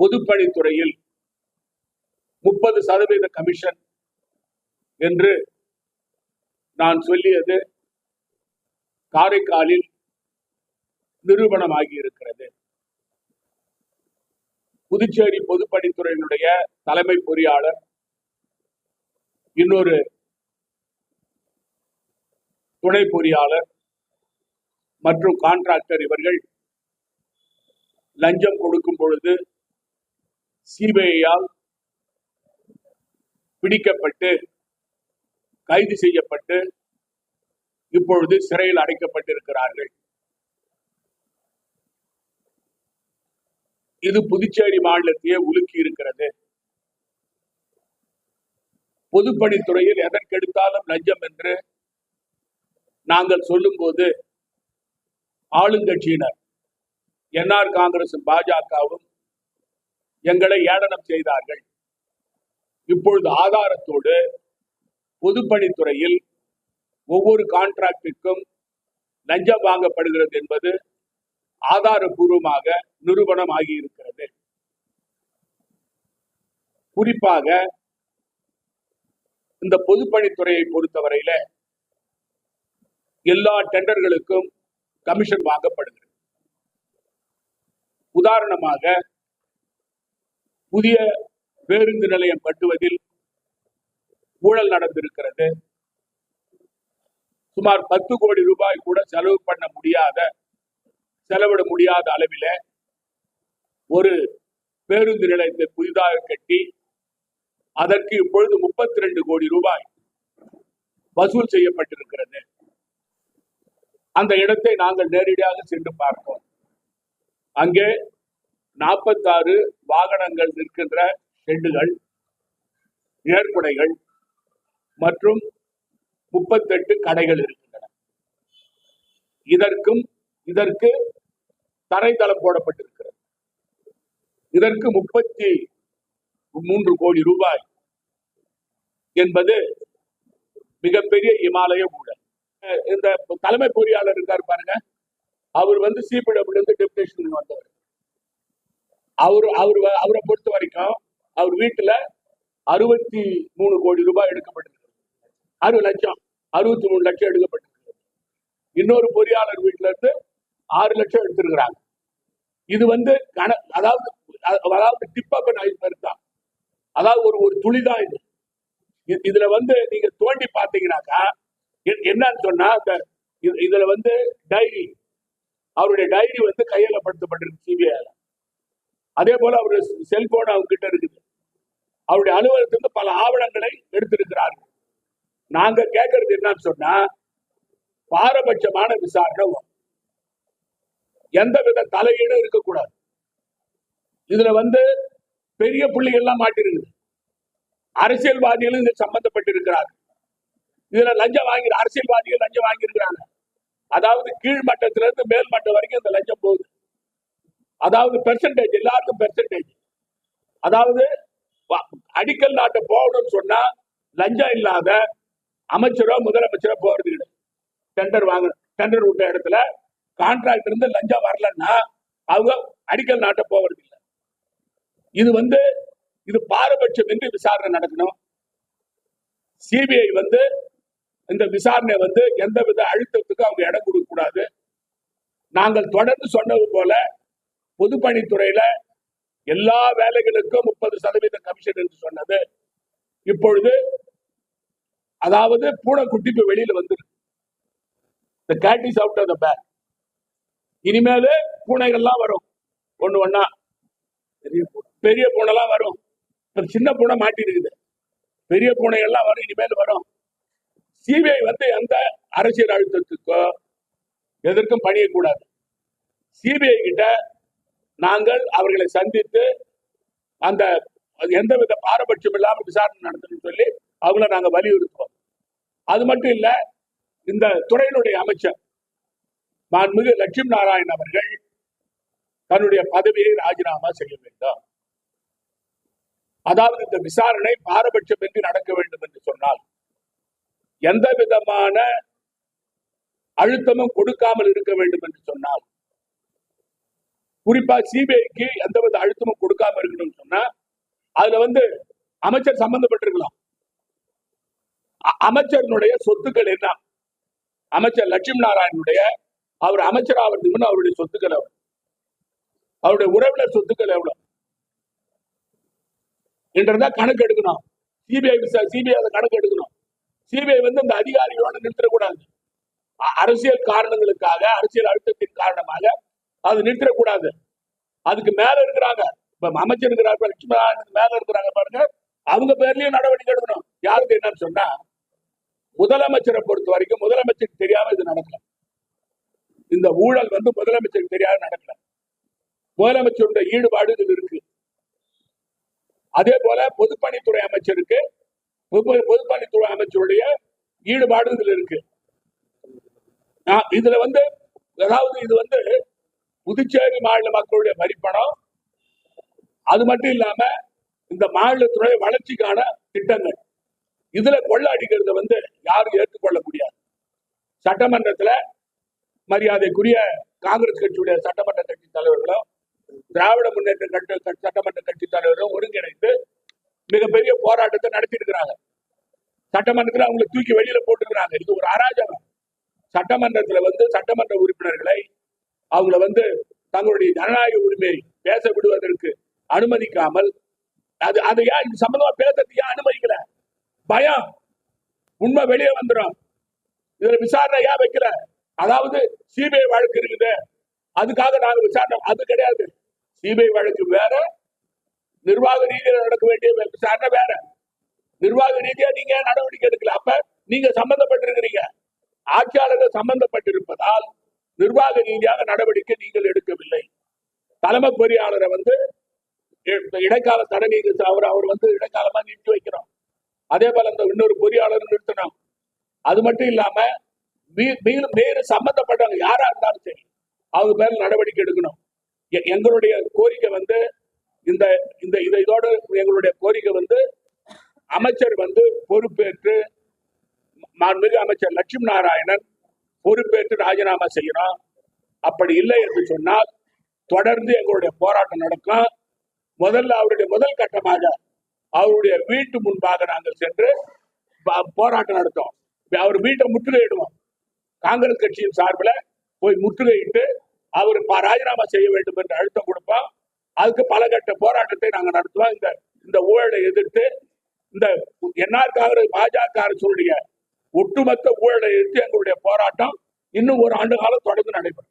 பொதுப்பணித்துறையில் முப்பது சதவீத கமிஷன் என்று நான் சொல்லியது காரைக்காலில் நிரூபணமாகி இருக்கிறது. புதுச்சேரி பொதுப்பணித்துறையினுடைய தலைமை பொறியாளர் இன்னொரு துணை பொறியாளர் மற்றும் கான்ட்ராக்டர் இவர்கள் லஞ்சம் கொடுக்கும் பொழுது சிபிஐயால் பிடிக்கப்பட்டு கைது செய்யப்பட்டு இப்பொழுது சிறையில் அடைக்கப்பட்டிருக்கிறார்கள். இது புதுச்சேரி மாநிலத்தையே உலுக்கி இருக்கிறது. பொதுப்பணித்துறையில் எதற்கெடுத்தாலும் லஞ்சம் என்று நாங்கள் சொல்லும்போது ஆளுங்கட்சியினர் என்ஆர் காங்கிரசும் பாஜகவும் எங்களை ஏளனம் செய்தார்கள். இப்பொழுது ஆதாரத்தோடு பொதுப்பணித்துறையில் ஒவ்வொரு கான்ட்ராக்டிற்கும் லஞ்சம் வாங்கப்படுகிறது என்பது ஆதாரபூர்வமாக நிறுவனம் ஆகியிருக்கிறது. குறிப்பாக இந்த பொதுப்பணித்துறையை பொறுத்தவரையில எல்லா டெண்டர்களுக்கும் கமிஷன் வாங்கப்படுகிறது. உதாரணமாக புதிய பேருந்து நிலையம் கட்டுவதில் ஊழல் நடந்திருக்கிறது. சுமார் பத்து கோடி ரூபாய் கூட செலவு பண்ண முடியாத செலவிட முடியாத அளவில ஒரு பேருந்து நிலையத்தை புதிதாக கட்டி அதற்கு இப்பொழுது முப்பத்தி ரெண்டு கோடி ரூபாய் வசூல் செய்யப்பட்டிருக்கிறது. அந்த இடத்தை நாங்கள் நேரடியாக சென்று பார்த்தோம். அங்கே நாற்பத்தாறு வாகனங்கள் நிற்கின்ற ஷெட்டுகள் ஏற்புடைகள் மற்றும் முப்பத்தெட்டு கடைகள் இருக்கின்றன. இதற்கும் இதற்கு தரைத்தளம் போடப்பட்டிருக்கிறது. இதற்கு முப்பத்தி மூன்று கோடி ரூபாய் என்பது மிகப்பெரிய இமாலய ஊழல். இந்த தலைமை பொறியாளர் இருக்கார் பாருங்க. அவர் வந்து சிபிடபிள்யூ டெபுடேஷன் வந்தவர். அவர் அவர் அவரை பொறுத்த வரைக்கும் அவர் வீட்டுல அறுபத்தி மூணு கோடி ரூபாய் எடுக்கப்பட்டிருக்கு. அறுபது லட்சம் அறுபத்தி மூணு லட்சம் எடுக்கப்பட்டிருக்கு. இன்னொரு பொறியாளர் வீட்டுல இருந்து ஆறு லட்சம் எடுத்திருக்கிறாங்க. இது வந்து கண அதாவது அதாவது டிப் ஆஃப் தான் அதாவது ஒரு ஒரு துளிதான் இது. இதுல வந்து நீங்க தோண்டி பார்த்தீங்கன்னாக்கா என்னன்னு சொன்னா இந்த இது- இதுல வந்து டைரி அவருடைய டைரி வந்து கையகப்படுத்தப்பட்டிருக்கு சிபிஐ. அதே போல அவருடைய செல்போன் அவங்க கிட்ட இருக்குது. அவருடைய அலுவலகத்திலிருந்து பல ஆவணங்களை எடுத்திருக்கிறார்கள் நாங்க கேட்கறது என்னன்னு சொன்னா பாரபட்சமான விசாரணை எந்த வித தலையீடும் இருக்கக்கூடாது. இதுல வந்து பெரிய புள்ளிகள்லாம் மாட்டிருக்குது. அரசியல்வாதிகளும் இது சம்பந்தப்பட்டிருக்கிறார்கள். இதுல லஞ்சம் வாங்கி அரசியல்வாதிகள் லஞ்சம் வாங்கியிருக்கிறாங்க. அதாவது கீழ் மட்டத்துல இருந்து மேல் மட்டம் வரைக்கும் இந்த லஞ்சம் போகுது. அதாவது பெர்சன்டேஜ் எல்லாருக்கும் பெர்சன்டேஜ் அதாவது அடிக்கல் நாட்டை போகணும்னு சொன்னா லஞ்சம் இல்லாத அமைச்சரோ முதலமைச்சரோ போறது கிடையாது. டெண்டர் வாங்க டெண்டர் விட்ட இடத்துல கான்ட்ராக்ட் இருந்து லஞ்சம் வரலன்னா அவங்க அடிக்கல் நாட்டை போவது இல்லை இது வந்து இது பாரபட்சம் என்று விசாரணை நடக்கணும்? சிபிஐ வந்து இந்த விசாரணை வந்து எந்தவித அழுத்தத்துக்கும் அவங்க இடம் கொடுக்க கூடாது நாங்கள் தொடர்ந்து சொன்னது போல பொதுப்பணித்துறையில எல்லா வேலைகளுக்கும் முப்பது சதவீத கமிஷன் என்று சொன்னது. இப்பொழுது அதாவது பூனைக்குட்டி இப்ப வெளியில வந்துருக்கு. இந்த cat is out of the bag. பூனைகள்லாம் வரும். ஒண்ணு ஒன்னா பெரிய பெரிய பூனைலாம் வரும். சின்ன பூனை மாட்டி இருக்குது பெரிய பூனைகள்லாம் வரும் இனிமேல் வரும். சிபிஐ வந்து எந்த அரசியல் அழுத்தத்துக்கோ எதற்கும் பணியக்கூடாது. சிபிஐ கிட்ட நாங்கள் அவர்களை சந்தித்து அந்த எந்தவித பாரபட்சம் இல்லாமல் விசாரணை நடத்தணும்னு சொல்லி அவங்கள நாங்கள் வலியுறுத்துவோம். அது மட்டும் இல்லை இந்த துறையினுடைய அமைச்சர் மாண்புமிகு லட்சுமி நாராயண் அவர்கள் தன்னுடைய பதவியை ராஜினாமா செய்ய வேண்டும். அதாவது இந்த விசாரணை பாரபட்சம் என்று நடக்க வேண்டும் என்று சொன்னால் எந்த விதமான அழுத்தமும் கொடுக்காமல் இருக்க வேண்டும் என்று சொன்னால் குறிப்பா சிபிஐக்கு எந்த வித அழுத்தமும் கொடுக்காம இருக்கணும்னு சொன்னா அதுல வந்து அமைச்சர் சம்பந்தப்பட்டிருக்கலாம். அ- சொத்துக்கள் என்ன? அமைச்சர் லட்சுமி நாராயணனுடைய அவர் அமைச்சர் ஆகிறதுக்கு முன்ன அவருடைய சொத்துக்கள் எவ்வளவு? அவருடைய உறவினர் சொத்துக்கள் எவ்வளவு? என்றதா கணக்கு எடுக்கணும். சிபிஐ சிபிஐ அதை கணக்கு எடுக்கணும். சிபிஐ வந்து இந்த அதிகாரிகளோட நிறுத்தக்கூடாது. அரசியல் காரணங்களுக்காக அரசியல் அழுத்தத்தின் காரணமாக அது நிறுத்தக்கூடாது அதுக்கு மேல இருக்கிறாங்க. இப்ப அமைச்சர் இருக்கிறாங்க லட்சுமி மேல இருக்கிறாங்க பாருங்க. அவங்க பேர்லயும் நடவடிக்கை எடுக்கணும். யாருக்கு என்னன்னு சொன்னா முதலமைச்சரை பொறுத்த வரைக்கும் முதலமைச்சருக்கு தெரியாம இது நடக்கல. இந்த ஊழல் வந்து முதலமைச்சருக்கு தெரியாம நடக்கல. முதலமைச்சருடைய ஈடுபாடு இதில் இருக்கு. அதே போல பொதுப்பணித்துறை அமைச்சருக்கு பொதுப்பணித்துறை அமைச்சருடைய ஈடுபாடு இதில் இருக்கு. இதுல வந்து அதாவது இது வந்து புதுச்சேரி மாநில மக்களுடைய வரிப்பணம் அது மட்டும் இல்லாம இந்த மாநிலத்துடைய வளர்ச்சிக்கான திட்டங்கள். இதுல கொள்ள அடிக்கிறத வந்து யாரும் ஏற்றுக்கொள்ள முடியாது. சட்டமன்றத்துல மரியாதைக்குரிய காங்கிரஸ் கட்சியுடைய சட்டமன்ற கட்சி தலைவர்களும் திராவிட முன்னேற்ற கட்சி சட்டமன்ற கட்சி தலைவரும் ஒருங்கிணைந்து மிகப்பெரிய போராட்டத்தை நடத்தி இருக்கிறாங்க சட்டமன்றத்தில் அவங்களை தூக்கி வெளியில போட்டுருக்கிறாங்க இது ஒரு அராஜகம். சட்டமன்றத்துல வந்து சட்டமன்ற உறுப்பினர்களை அவங்கள வந்து தங்களுடைய ஜனநாயக உரிமையை பேச விடுவதற்கு அனுமதிக்காமல் அது அது ஏன் இது சம்பந்தமா பேசுறதுக்கு ஏன் அனுமதிக்கல? பயம். உண்மை வெளியே வந்துடும். இதுல விசாரணை ஏன் வைக்கல? அதாவது சிபிஐ வழக்கு இருக்குது. அதுக்காக நாங்க விசாரணை அது கிடையாது. சிபிஐ வழக்கு வேற நிர்வாக ரீதியில நடக்க வேண்டிய விசாரணை வேற. நிர்வாக ரீதியா நீங்க ஏன் நடவடிக்கை எடுக்கல? அப்ப நீங்க சம்பந்தப்பட்டிருக்கிறீங்க. ஆட்சியாளர்கள் சம்பந்தப்பட்டிருப்பதால் நிர்வாக ரீதியாக நடவடிக்கை நீங்கள் எடுக்கவில்லை. தலைமை பொறியாளரை வந்து இடைக்கால தடை அவர் அவர் வந்து இடைக்காலமா நிறுத்தி வைக்கிறோம். அதே போல இந்த இன்னொரு பொறியாளர் நிறுத்தணும். அது மட்டும் இல்லாம மீ- மேலும் வேறு சம்பந்தப்பட்டவங்க யாரா இருந்தாலும் சரி அவங்க மேல நடவடிக்கை எடுக்கணும். எ- எங்களுடைய கோரிக்கை வந்து இந்த இந்த இத- இதோட எங்களுடைய கோரிக்கை வந்து அமைச்சர் வந்து பொறுப்பேற்று மாண்புமிகு அமைச்சர் லட்சுமி நாராயணன் பொறுப்பேற்று ராஜினாமா செய்யணும். அப்படி இல்லை என்று சொன்னால் தொடர்ந்து எங்களுடைய போராட்டம் நடக்கும். முதல்ல அவருடைய முதல் கட்டமாக அவருடைய வீட்டு முன்பாக நாங்கள் சென்று போராட்டம் நடத்தோம். அவர் வீட்டை முற்றுகையிடுவோம். காங்கிரஸ் கட்சியின் சார்பில் போய் முற்றுகையிட்டு அவர் ராஜினாமா செய்ய வேண்டும் என்று அழுத்தம் கொடுப்போம். அதுக்கு பல கட்ட போராட்டத்தை நாங்கள் நடத்துவோம். இந்த இந்த ஊழலை எதிர்த்து இந்த என்ஆர் காங்கிரஸ் பாஜக அரசுடைய ஒட்டுமொத்த ஊழலை எதிர்த்து எங்களுடைய போராட்டம் இன்னும் ஒரு ஆண்டு காலம் தொடர்ந்து நடைபெறும்.